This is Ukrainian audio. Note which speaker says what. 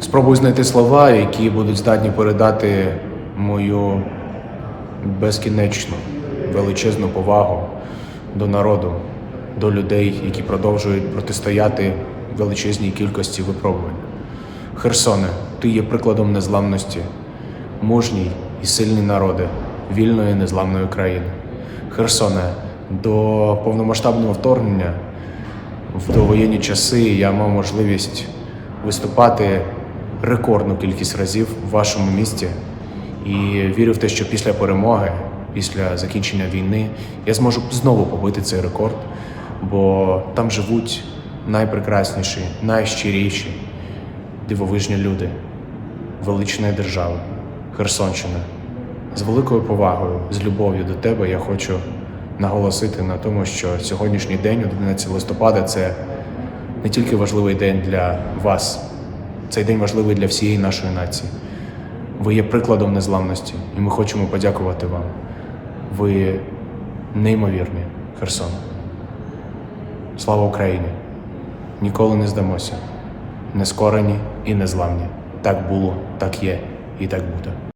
Speaker 1: Спробую знайти слова, які будуть здатні передати мою безкінечну, величезну повагу до народу, до людей, які продовжують протистояти величезній кількості випробувань. Херсоне, ти є прикладом незламності, мужній і сильний народи вільної незламної країни. Херсоне, до повномасштабного вторгнення в довоєнні часи я мав можливість виступати рекордну кількість разів в вашому місті і вірю в те, що після перемоги, після закінчення війни, я зможу знову побити цей рекорд, бо там живуть найпрекрасніші, найщиріші, дивовижні люди величної держави, Херсонщина. З великою повагою, з любов'ю до тебе я хочу наголосити на тому, що сьогоднішній день, 11 листопада, це не тільки важливий день для вас, цей день важливий для всієї нашої нації. Ви є прикладом незламності, і ми хочемо подякувати вам. Ви неймовірні, Херсон. Слава Україні! Ніколи не здамося. Не скорені і незламні. Так було, так є і так буде.